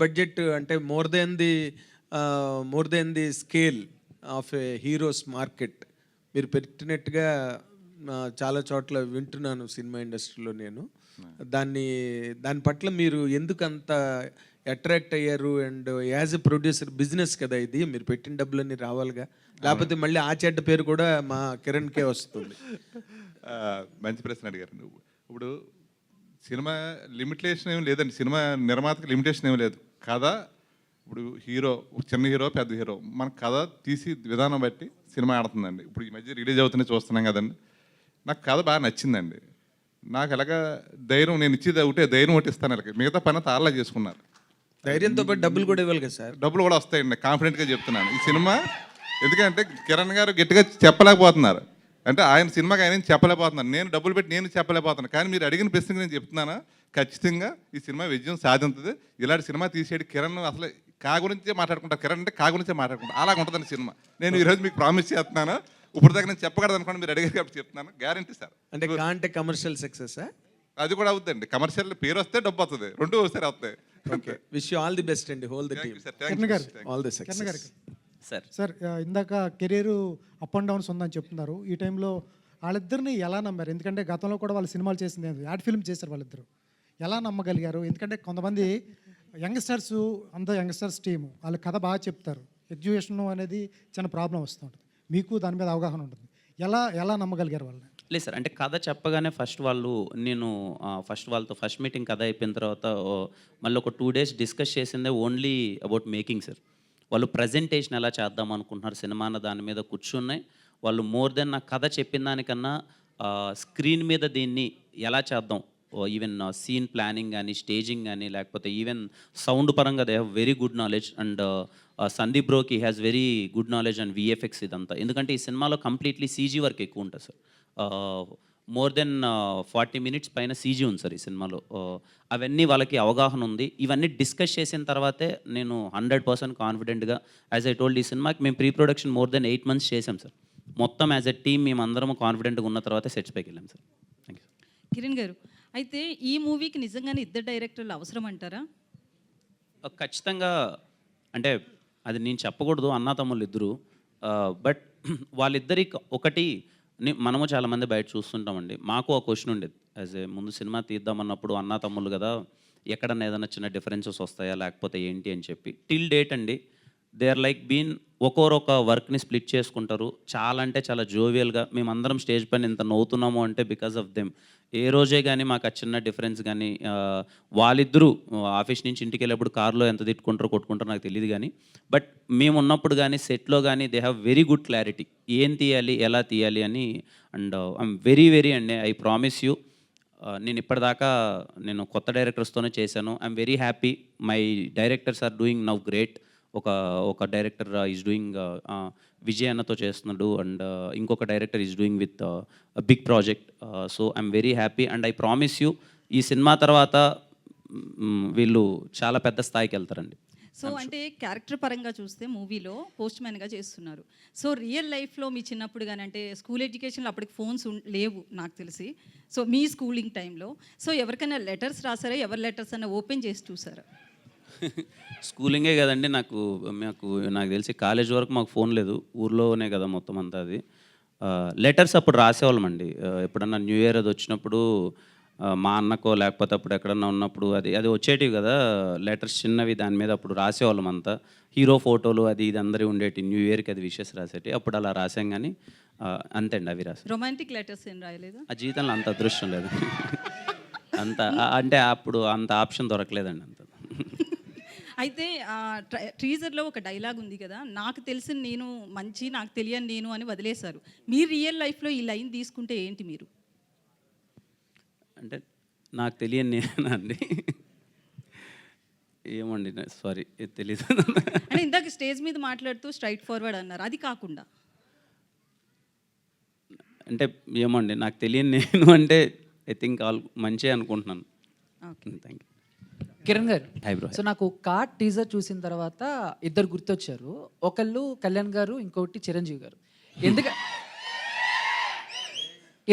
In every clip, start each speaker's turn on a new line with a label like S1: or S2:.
S1: Budget అంటే more than the more than the scale of a heroes market మీరు పెట్టినట్టుగా చాలా చోట్ల వింటున్నాను సినిమా ఇండస్ట్రీలో నేను. దాన్ని దాని పట్ల మీరు ఎందుకు అంత అట్రాక్ట్ అయ్యారు? And as a producer business కదా ఇది. మీరు పెట్టిన డబ్బులన్నీ రావాలిగా. లేకపోతే మళ్ళీ ఆ చెడ్డ పేరు కూడా మా కిరణ్కే వస్తుంది.
S2: మంచి ప్రశ్న అడిగారు నువ్వు. ఇప్పుడు సినిమా లిమిటేషన్ ఏం లేదండి. సినిమా నిర్మాతకి లిమిటేషన్ ఏం లేదు. కథ ఇప్పుడు హీరో చిన్న హీరో పెద్ద హీరో మన కథ తీసి విధానం బట్టి సినిమా ఆడుతుందండి. ఇప్పుడు ఈ మధ్య రిలీజ్ అవుతుంది చూస్తున్నాం కదండి. నాకు కథ బాగా నచ్చిందండి. నాకు ఎలాగా ధైర్యం నేను ఇచ్చేది ఒకటే ధైర్యం ఒకటి ఇస్తాను అలాగే మిగతా పని అంతా ఆర్లా చేసుకున్నారు.
S1: ధైర్యంతో పాటు డబ్బులు కూడా ఇవ్వాలి కదా సార్.
S2: డబ్బులు కూడా వస్తాయండి కాన్ఫిడెంట్గా చెప్తున్నాను. ఈ సినిమా ఎందుకంటే కిరణ్ గారు గట్టిగా చెప్పలేకపోతున్నారు. అంటే ఆయన సినిమాకి ఆయన ఏం చెప్పలేకపోతున్నారు. నేను డబ్బులు పెట్టి నేను చెప్పలేకపోతున్నాను. కానీ మీరు అడిగిన ప్రశ్నకి నేను చెప్తున్నాను? ఖచ్చితంగా ఈ సినిమా విజయం సాధించదు. ఇలాంటి సినిమా తీసేది కిరణ్ అసలు కా గురించే మాట్లాడుకుంటారు కిరణ్ అంటే కా గురించే మాట్లాడుకుంటారు అలాగ ఉంటుందండి సినిమా. నేను ఈరోజు మీకు ప్రామిస్ చేస్తున్నాను. ఇప్పుడు దాకా నేను చెప్పకూడదు అనుకోండి మీరు అడిగారు కాబట్టి చెప్తున్నాను. Guarantee sir.
S1: అంటే కా అంటే కమర్షియల్ సక్సెస్
S2: అది కూడా అవుతుందండి కమర్షియల్ పేరు వస్తే డబ్బు వస్తుంది. రెండు వస్తాయి.
S1: Okay wish you all the best అండి. Whole the team
S2: sir
S1: all the success
S3: sir
S4: sir ఇందాక కెరీర్ అప్ అండ్ డౌన్స్ ఉందని చెప్తున్నారు. ఈ టైంలో వాళ్ళిద్దరిని ఎలా నమ్మారు? ఎందుకంటే గతంలో కూడా వాళ్ళు సినిమాలు చేసింది? యాడ్ ఫిల్మ్ చేశారు వాళ్ళిద్దరు. ఎలా నమ్మగలిగారు? ఎందుకంటే కొంతమంది యంగ్స్టర్స్ అంత యంగ్స్టర్స్ టీము వాళ్ళ కథ బాగా చెప్తారు. ఎడ్యుకేషన్ అనేది చిన్న ప్రాబ్లం వస్తూ ఉంటుంది. మీకు దాని మీద అవగాహన ఉంటుంది. ఎలా ఎలా నమ్మగలిగారు వాళ్ళని?
S3: లేదు సార్ అంటే కథ చెప్పగానే ఫస్ట్ వాళ్ళు నేను ఫస్ట్ వాళ్ళతో ఫస్ట్ మీటింగ్ కథ అయిపోయిన తర్వాత మళ్ళీ ఒక టూ డేస్ డిస్కస్ చేసిందే ఓన్లీ అబౌట్ మేకింగ్ సార్. వాళ్ళు ప్రజెంటేషన్ ఎలా చేద్దాం అనుకుంటున్నారు సినిమా అన్న దాని మీద కూర్చున్నాయి. వాళ్ళు మోర్ దెన్ నా కథ చెప్పిన దానికన్నా స్క్రీన్ మీద దీన్ని ఎలా చేద్దాం ఈవెన్ సీన్ ప్లానింగ్ కానీ స్టేజింగ్ కానీ లేకపోతే ఈవెన్ సౌండ్ పరంగా they have very good knowledge and Sandeep బ్రోకి has very good knowledge and VFX ఇదంతా. ఎందుకంటే ఈ సినిమాలో కంప్లీట్లీ సీజీ వర్క్ ఎక్కువ ఉంటుంది sir. More than forty minutes పైన సీజీ ఉంది సార్ ఈ సినిమాలో. Uh, అవన్నీ వాళ్ళకి అవగాహన ఉంది. ఇవన్నీ డిస్కస్ చేసిన తర్వాతే నేను హండ్రెడ్ పర్సెంట్ కాన్ఫిడెంట్గా యాజ్ ఐ టోల్డ్ ఈ సినిమాకి మేము pre production more than eight months చేసాం సార్. మొత్తం యాజ్ ఎ టీమ్ మేము అందరం కాన్ఫిడెంట్గా ఉన్న తర్వాత సెట్స్ పైకి వెళ్ళాం సార్. థ్యాంక్ యూ
S5: కిరణ్ గారు అయితే ఈ మూవీకి నిజంగానే ఇద్దరు డైరెక్టర్లు అవసరం అంటారా?
S3: ఖచ్చితంగా అంటే అది నేను చెప్పకూడదు అన్నా తమ్ముళ్ళు ఇద్దరు. బట్ వాళ్ళిద్దరి ఒకటి మనము చాలామంది బయట చూస్తుంటామండి. మాకు ఒక క్వశ్చన్ ఉండేది. యాజ్ ఏ ముందు సినిమా తీద్దామన్నప్పుడు అన్నా తమ్ముళ్ళు కదా ఎక్కడన్నా ఏదైనా చిన్న డిఫరెన్సెస్ వస్తాయా లేకపోతే ఏంటి అని చెప్పి. టిల్ డేట్ అండి దే ఆర్ లైక్ బీన్ ఒక్కొరొక వర్క్ని స్ప్లిట్ చేసుకుంటారు. చాలా అంటే చాలా జోవియల్గా మేమందరం స్టేజ్ పైన ఇంత నవ్వుతున్నాము అంటే బికాస్ ఆఫ్ దెమ్ ఏ రోజే కానీ మాకు ఆ చిన్న డిఫరెన్స్ కానీ వాళ్ళిద్దరూ ఆఫీస్ నుంచి ఇంటికి వెళ్ళేప్పుడు కార్లో ఎంత తిట్టుకుంటారో కొట్టుకుంటారో నాకు తెలియదు కానీ బట్ మేము ఉన్నప్పుడు కానీ సెట్లో కానీ they have very good clarity ఏం తీయాలి ఎలా తీయాలి అని అండ్ ఐఎమ్ వెరీ వెరీ అండి. ఐ ప్రామిస్ యూ నేను ఇప్పటిదాకా నేను కొత్త డైరెక్టర్స్తోనే చేశాను. I'm very happy my directors are doing now great ఒక ఒక డైరెక్టర్ ఈజ్ డూయింగ్ విజయ్ అన్నతో చేస్తున్నాడు. అండ్ ఇంకొక director is doing with big project so I'm very happy and I promise you ఈ సినిమా తర్వాత వీళ్ళు చాలా పెద్ద స్థాయికి వెళ్తారండి.
S5: సో అంటే క్యారెక్టర్ పరంగా చూస్తే మూవీలో పోస్ట్ మ్యాన్గా చేస్తున్నారు. సో రియల్ లైఫ్లో మీ చిన్నప్పుడు కానీ అంటే స్కూల్ ఎడ్యుకేషన్లో అప్పటికి ఫోన్స్ లేవు నాకు తెలిసి. సో మీ స్కూలింగ్ టైంలో సో ఎవరికైనా లెటర్స్ రాసారా? ఎవరి లెటర్స్ అన్న ఓపెన్ చేసి చూసారా?
S3: స్కూలింగే కదండి నాకు మాకు నాకు తెలిసి కాలేజ్ వరకు మాకు ఫోన్ లేదు. ఊర్లోనే కదా మొత్తం అంతా అది. లెటర్స్ అప్పుడు రాసేవాళ్ళమండి ఎప్పుడన్నా న్యూ ఇయర్ అది వచ్చినప్పుడు మా అన్నకో లేకపోతే అప్పుడు ఎక్కడన్నా ఉన్నప్పుడు అది అది వచ్చేటివి కదా. లెటర్స్ చిన్నవి దాని మీద అప్పుడు రాసేవాళ్ళం అంతా. హీరో ఫోటోలు అది ఇది అందరి ఉండేటి న్యూ ఇయర్కి అది విషెస్ రాసేటి. అప్పుడు అలా రాసాం కానీ ఆ, అంతే అండి అవి రాసాం.
S5: రొమాంటిక్ లెటర్స్ ఏం రాయలేదా?
S3: ఆ జీవితంలో అంత అదృష్టం లేదు. అంత అంటే అప్పుడు అంత ఆప్షన్ దొరకలేదండి అంత.
S5: అయితే ట్రీజర్లో ఒక డైలాగ్ ఉంది కదా నాకు తెలిసిన నేను మంచి నాకు తెలియని నేను అని వదిలేశారు. మీ రియల్ లైఫ్లో ఈ లైన్ తీసుకుంటే ఏంటి మీరు?
S3: అంటే నాకు తెలియని నేనా అండి. ఏమండి సారీ తెలీదు.
S5: అంటే ఇందాక స్టేజ్ మీద మాట్లాడుతూ స్ట్రైట్ ఫార్వర్డ్ అన్నారు. అది కాకుండా.
S3: అంటే ఏమండి నాకు తెలియని నేను అంటే ఐ థింక్ ఆల్ మంచి అనుకుంటున్నాను.
S5: ఓకే.
S3: థ్యాంక్ యూ
S6: కిరణ్ గారు. సో నాకు కార్డ్ టీజర్ చూసిన తర్వాత ఇద్దరు గుర్తొచ్చారు. ఒకళ్ళు కళ్యాణ్ గారు ఇంకొకటి చిరంజీవి గారు. ఎందుక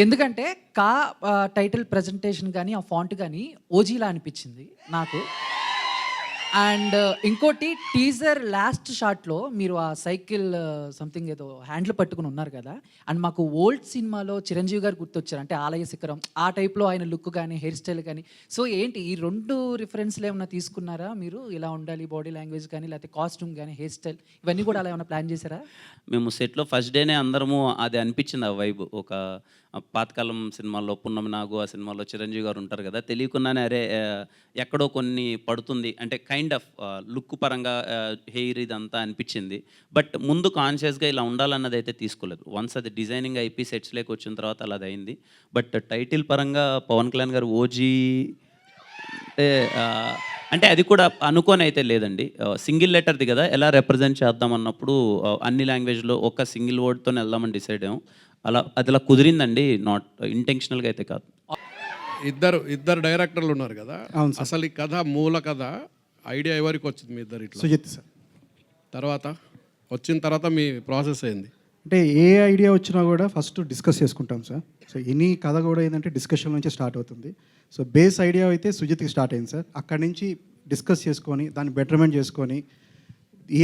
S6: ఎందుకంటే కా టైటిల్ ప్రజెంటేషన్ కానీ ఆ ఫాంట్ కానీ ఓజీలా అనిపించింది నాకు. అండ్ uh, ఇంకోటి టీజర్ లాస్ట్ షాట్లో మీరు ఆ సైకిల్ uh, సంథింగ్ ఏదో హ్యాండిల్ పట్టుకుని ఉన్నారు కదా అండ్ మాకు ఓల్డ్ సినిమాలో చిరంజీవి గారు గుర్తొచ్చారు. అంటే ఆలయ శిఖరం ఆ టైప్లో ఆయన లుక్ కానీ హెయిర్ స్టైల్ కానీ. సో ఏంటి ఈ రెండు రిఫరెన్స్లు ఏమైనా తీసుకున్నారా మీరు? ఇలా ఉండాలి బాడీ లాంగ్వేజ్ కానీ లేకపోతే కాస్ట్యూమ్ కానీ హెయిర్ స్టైల్ ఇవన్నీ కూడా అలా ఏమైనా ప్లాన్ చేశారా?
S3: మేము సెట్లో ఫస్ట్ డేనే అందరము అది అనిపించింది ఆ వైబ్ ఒక పాతకాలం సినిమాల్లో పున్నమి నాగు ఆ సినిమాలో చిరంజీవి గారు ఉంటారు కదా తెలియకుండానే అరే ఎక్కడో కొన్ని పడుతుంది. అంటే కైండ్ ఆఫ్ లుక్ పరంగా హెయిర్ ఇదంతా అనిపించింది. బట్ ముందు కాన్షియస్గా ఇలా ఉండాలన్నది అయితే తీసుకోలేదు. వన్స్ అది డిజైనింగ్ అయిపోయి సెట్స్లోకి వచ్చిన తర్వాత అలా అది అయింది బట్ టైటిల్ పరంగా పవన్ కళ్యాణ్ గారు ఓజీ అంటే అంటే అది కూడా అనుకోని అయితే లేదండి. సింగిల్ లెటర్ది కదా ఎలా రిప్రజెంట్ చేద్దాం అన్నప్పుడు ఆ, అన్ని లాంగ్వేజ్లో ఒక సింగిల్ వర్డ్తో వెళ్దామని డిసైడ్ అయ్యాం. అలా అది అలా కుదిరిందండి నాట్ ఇంటెన్షనల్గా అయితే కాదు.
S7: ఇద్దరు ఇద్దరు డైరెక్టర్లు ఉన్నారు కదా. అసలు ఈ కథ మూల కథ ఐడియా ఎవరికి వచ్చింది మీ ఇద్దరు ఇట్లా?
S8: సుజిత్ సార్.
S7: తర్వాత? వచ్చిన తర్వాత మీ ప్రాసెస్ అయింది
S8: అంటే ఏ ఐడియా వచ్చినా కూడా ఫస్ట్ డిస్కస్ చేసుకుంటాం సార్. సో ఎనీ కథ కూడా ఏంటంటే డిస్కషన్ నుంచి స్టార్ట్ అవుతుంది. సో బేస్ ఐడియా అయితే సుజిత్కి స్టార్ట్ అయింది సార్. అక్కడి నుంచి డిస్కస్ చేసుకొని దాన్ని బెటర్మెంట్ చేసుకొని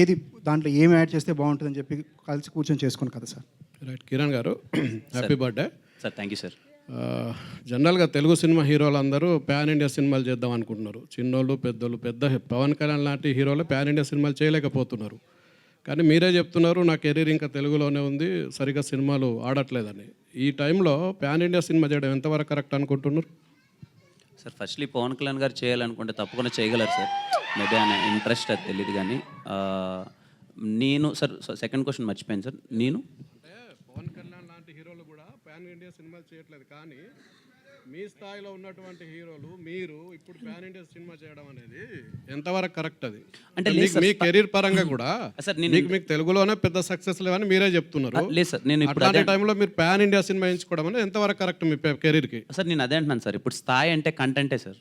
S8: ఏది దాంట్లో ఏం యాడ్ చేస్తే బాగుంటుందని చెప్పి కలిసి కూర్చొని చేసుకుని కదా sir.
S7: Right Kiran garu happy birthday.
S3: Sir thank you sir.
S7: జనరల్గా తెలుగు సినిమా హీరోలు అందరూ ప్యాన్ ఇండియా సినిమాలు చేద్దాం అనుకుంటున్నారు. చిన్నోళ్ళు పెద్దోళ్ళు పెద్ద పవన్ కళ్యాణ్ లాంటి హీరోలు ప్యాన్ ఇండియా సినిమాలు చేయలేకపోతున్నారు. కానీ మీరే చెప్తున్నారు నా కెరీర్ ఇంకా తెలుగులోనే ఉంది సరిగా సినిమాలు ఆడట్లేదని. ఈ టైంలో ప్యాన్ ఇండియా సినిమా చేయడం ఎంతవరకు కరెక్ట్ అనుకుంటున్నారు?
S3: సార్ ఫస్ట్లీ పవన్ కళ్యాణ్ గారు చేయాలనుకుంటే తప్పకుండా చేయగలరు సార్. మేబీ ఆయన ఇంట్రెస్ట్ అది తెలియదు కానీ నేను సార్ సెకండ్ క్వశ్చన్ మర్చిపోయాను సార్. నేను
S7: అంటే పవన్ కళ్యాణ్ లాంటి హీరోలు కూడా పాన్ ఇండియా సినిమాలు చేయట్లేదు. కానీ మీ స్థాయిలో ఉన్నటువంటి హీరోలు మీరు ఇప్పుడు పాన్ ఇండియా సినిమా చేయడం అనేది ఎంతవరకు కరెక్ట్ అది?
S3: అంటే
S7: మీ కెరీర్ పరంగా కూడా
S3: సార్, నేను-
S7: మీకు మీకు తెలుగులోనే పెద్ద సక్సెస్ లేవని మీరే చెప్తున్నారు.
S3: లేదు సార్ నేను ఇప్పుడు
S7: అట్లాంటి టైంలో మీరు పాన్ ఇండియా సినిమా ఎంచుకోవడం అనేది ఎంతవరకు కరెక్ట్ మీ కెరీర్కి?
S3: సార్ నేను అదే అంటున్నాను సార్ ఇప్పుడు స్థాయి అంటే కంటెంటే సార్.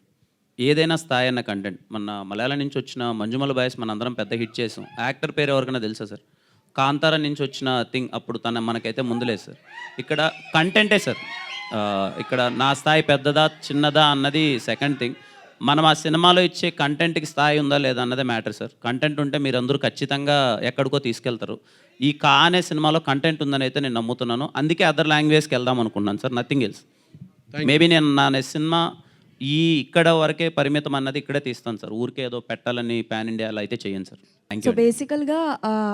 S3: ఏదైనా స్థాయి అన్న కంటెంట్. మన మలయాళం నుంచి వచ్చిన మంజుమల బాయ్స్ మన అందరం పెద్ద హిట్ చేసాం. యాక్టర్ పేరు ఎవరికైనా తెలుసా సార్? కాంతార నుంచి వచ్చిన థింగ్ అప్పుడు తన మనకైతే ముందులేదు సార్. ఇక్కడ కంటెంటే సార్. ఇక్కడ నా స్థాయి పెద్దదా చిన్నదా అన్నది సెకండ్ థింగ్ మనం ఆ సినిమాలో ఇచ్చే కంటెంట్కి స్థాయి ఉందా లేదా అన్నదే మ్యాటర్ సార్. కంటెంట్ ఉంటే మీరందరూ ఖచ్చితంగా ఎక్కడికో తీసుకెళ్తారు. ఈ కా అనే సినిమాలో కంటెంట్ ఉందని అయితే నేను నమ్ముతున్నాను. అందుకే అదర్ లాంగ్వేజ్కి వెళ్దాం అనుకున్నాను సార్. నథింగ్ ఎల్స్ మేబీ నేను నా సినిమా ఈ ఇక్కడ వరకే పరిమితం అన్నది ఇక్కడే తీస్తాను సార్. ఊరికే ఏదో పెట్టాలని పాన్ ఇండియాలో అయితే చేయను సార్. థ్యాంక్
S9: సో
S3: యూ
S9: బేసికల్గా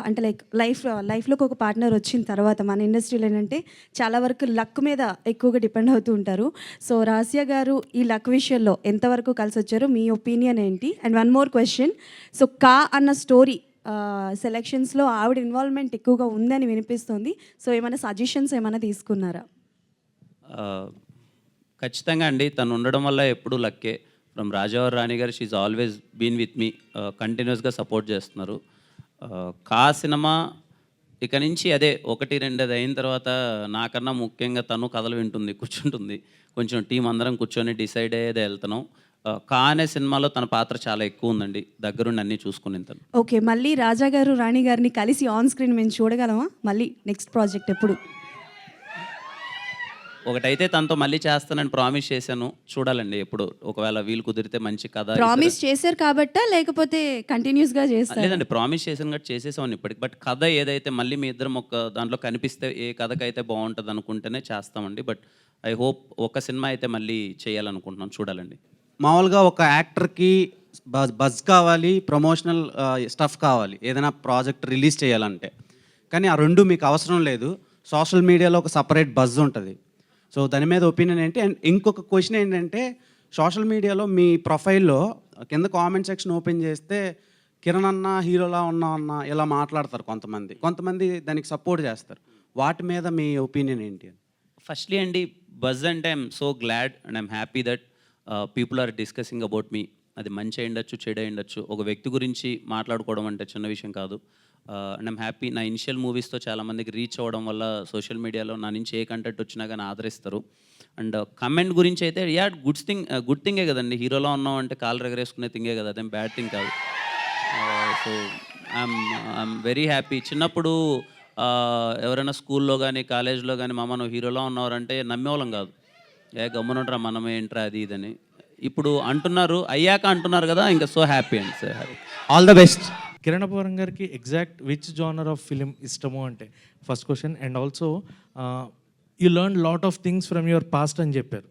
S9: అంటే లైక్ లైఫ్ లైఫ్లోకి ఒక పార్ట్నర్ వచ్చిన తర్వాత మన ఇండస్ట్రీలో ఏంటంటే చాలా వరకు లక్ మీద ఎక్కువగా డిపెండ్ అవుతూ ఉంటారు. సో రాసియా గారు ఈ లక్ విషయంలో ఎంతవరకు కలిసి వచ్చారు మీ ఒపీనియన్ ఏంటి? And one more question so కా అన్న స్టోరీ సెలెక్షన్స్లో ఆవిడ ఇన్వాల్వ్మెంట్ ఎక్కువగా ఉందని వినిపిస్తుంది. సో ఏమైనా సజెషన్స్ ఏమైనా తీసుకున్నారా?
S3: ఖచ్చితంగా అండి. తను ఉండడం వల్ల ఎప్పుడూ లక్కే. From Rajavar Rani garu she's always been with me కంటిన్యూస్గా సపోర్ట్ చేస్తున్నారు. కా సినిమా ఇక నుంచి అదే ఒకటి రెండు అది అయిన తర్వాత నాకన్నా ముఖ్యంగా తను కథలు వింటుంది కూర్చుంటుంది. కొంచెం టీం అందరం కూర్చొని డిసైడ్ అయ్యేది వెళ్తున్నాం. కా అనే సినిమాలో తన పాత్ర చాలా ఎక్కువ ఉందండి. దగ్గరుండి అన్ని చూసుకుని తను.
S9: ఓకే మళ్ళీ రాజా గారు రాణి గారిని కలిసి ఆన్ స్క్రీన్ మేము చూడగలమా? మళ్ళీ నెక్స్ట్ ప్రాజెక్ట్ ఎప్పుడు?
S3: ఒకటైతే తనతో మళ్ళీ చేస్తానని ప్రామిస్ చేశాను. చూడాలండి ఎప్పుడు. ఒకవేళ వీలు కుదిరితే మంచి కథ
S9: ప్రామిస్ చేశారు కాబట్టా? లేకపోతే కంటిన్యూస్గా చేస్తారు?
S3: లేదండి ప్రామిస్ చేసాను కాబట్టి చేసేసామని ఇప్పటికి. బట్ కథ ఏదైతే మళ్ళీ మీ ఇద్దరం ఒక దాంట్లో కనిపిస్తే ఏ కథకైతే బాగుంటుంది అనుకుంటేనే చేస్తామండి. బట్ ఐ హోప్ ఒక సినిమా అయితే మళ్ళీ చేయాలనుకుంటున్నాం చూడాలండి.
S10: మామూలుగా ఒక యాక్టర్కి బజ్ బజ్ కావాలి ప్రమోషనల్ స్టఫ్ కావాలి ఏదైనా ప్రాజెక్ట్ రిలీజ్ చేయాలంటే. కానీ ఆ రెండు మీకు అవసరం లేదు. సోషల్ మీడియాలో ఒక సపరేట్ బజ్ ఉంటుంది. సో దాని మీద ఒపీనియన్ ఏంటి? అండ్ ఇంకొక క్వశ్చన్ ఏంటంటే సోషల్ మీడియాలో మీ ప్రొఫైల్లో కింద కామెంట్ సెక్షన్ ఓపెన్ చేస్తే కిరణ్ అన్న హీరోలా ఉన్నా అన్న ఇలా మాట్లాడతారు కొంతమంది. కొంతమంది దానికి సపోర్ట్ చేస్తారు. వాటి మీద మీ ఒపీనియన్ ఏంటి?
S3: ఫస్ట్లీ అండి బజ్ అంటే I'm so glad and I'm happy that people are discussing about me అది మంచి అయ్యుండొచ్చు చెడు అయ్యుండొచ్చు. ఒక వ్యక్తి గురించి మాట్లాడుకోవడం అంటే చిన్న విషయం కాదు. అండ్ ఐమ్ హ్యాపీ నా ఇనిషియల్ మూవీస్తో చాలామందికి రీచ్ అవ్వడం వల్ల సోషల్ మీడియాలో నా నుంచి ఏ కంటెంట్ వచ్చినా కానీ ఆదరిస్తారు. అండ్ కమెంట్ uh, గురించి అయితే యా గుడ్ థింగ్ గుడ్ థింగే కదండి. హీరోలో ఉన్నాం అంటే కాలు రగరేసుకునే థింగే కదా అదేం బ్యాడ్ థింగ్ కాదు. So I'm I'm very happy చిన్నప్పుడు ఎవరైనా స్కూల్లో కానీ కాలేజ్లో కానీ మామను నువ్వు హీరోలో ఉన్నవారంటే నమ్మేవాళ్ళం కాదు. ఏ గమ్మునుంటారా మనం ఏంట్రా అది ఇదని. ఇప్పుడు అంటున్నారు అయ్యాక అంటున్నారు కదా ఇంకా సో హ్యాపీ అండి సార్ ఆల్ ద బెస్ట్
S11: కిరణపురం గారికి exact which genre of film ఇష్టము అంటే first question and also you learn lot of things from your past అని చెప్పారు.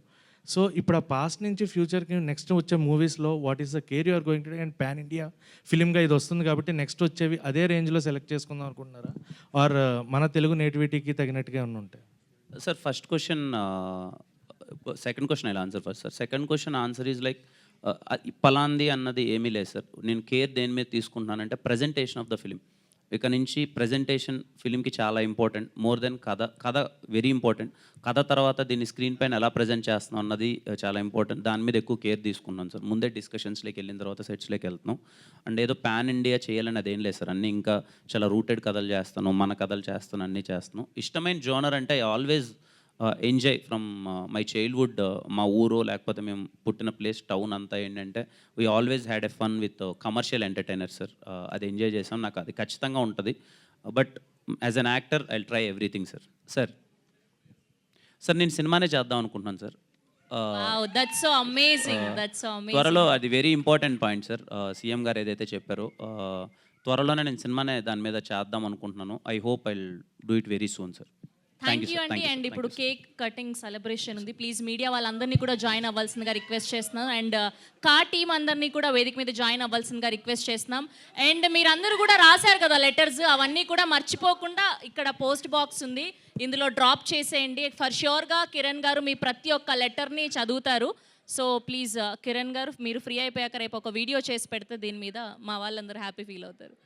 S11: సో ఇప్పుడు ఆ పాస్ట్ నుంచి ఫ్యూచర్కి నెక్స్ట్ వచ్చే మూవీస్లో what is the care you're going to and pan India ఫిలింగా ఇది వస్తుంది కాబట్టి నెక్స్ట్ వచ్చేవి అదే రేంజ్లో సెలెక్ట్ చేసుకుందాం అనుకుంటున్నారా? ఆర్ uh, మన తెలుగు నేటివిటీకి తగినట్టుగా ఏమైనా ఉంటాయి
S3: sir first question second question ఇలా answer first sir second question answer is like పలాంది అన్నది ఏమీ లేదు సార్. నేను కేర్ దేని మీద తీసుకుంటున్నానంటే ప్రజెంటేషన్ ఆఫ్ ద ఫిలిం ఇక నుంచి ప్రజెంటేషన్ ఫిలింకి చాలా ఇంపార్టెంట్ మోర్ దెన్ కథ కథ వెరీ ఇంపార్టెంట్ కథ తర్వాత దీన్ని స్క్రీన్ పైన ఎలా ప్రజెంట్ చేస్తున్నాం అన్నది చాలా ఇంపార్టెంట్ దాని మీద ఎక్కువ కేర్ తీసుకున్నాం సార్. ముందే డిస్కషన్స్లోకి వెళ్ళిన తర్వాత సెట్స్లోకి వెళ్తున్నాం. అండ్ ఏదో పాన్ ఇండియా చేయాలని అదేం లేదు సార్. అన్నీ ఇంకా చాలా రూటెడ్ కథలు చేస్తాను మన కథలు చేస్తాను అన్నీ చేస్తాను ఇష్టమైన జోనర్ అంటే I always enjoy from my childhood మా ఊరు లేకపోతే మేము పుట్టిన ప్లేస్ టౌన్ అంతా ఏంటంటే we always had a fun with commercial entertainer sir అది ఎంజాయ్ చేసాం. నాకు అది ఖచ్చితంగా ఉంటుంది. But as an actor I try everything sir sir sir నేను సినిమానే చేద్దాం అనుకుంటున్నాను సార్
S12: so amazing.
S3: త్వరలో అది very important point sir CM garu ఏదైతే చెప్పారో uh, త్వరలోనే నేను సినిమానే దాని మీద చేద్దాం అనుకుంటున్నాను. I hope I do it very soon sir
S12: thank you అండి అండ్ ఇప్పుడు కేక్ కటింగ్ సెలబ్రేషన్ ఉంది. ప్లీజ్ మీడియా వాళ్ళందరినీ కూడా జాయిన్ అవ్వాల్సిందిగా రిక్వెస్ట్ చేస్తున్నాం. అండ్ కా టీం అందరినీ కూడా వేదిక మీద జాయిన్ అవ్వాల్సిందిగా రిక్వెస్ట్ చేస్తున్నాం. అండ్ మీరందరూ కూడా రాశారు కదా లెటర్స్ అవన్నీ కూడా మర్చిపోకుండా ఇక్కడ పోస్ట్ బాక్స్ ఉంది. ఇందులో డ్రాప్ చేసేయండి. ఫర్ ష్యూర్గా కిరణ్ గారు మీ ప్రతి ఒక్క లెటర్ని చదువుతారు. సో ప్లీజ్ కిరణ్ గారు మీరు ఫ్రీ అయిపోయాక రేపు ఒక వీడియో చేసి పెడితే దీని మీద మా వాళ్ళందరూ హ్యాపీ ఫీల్ అవుతారు.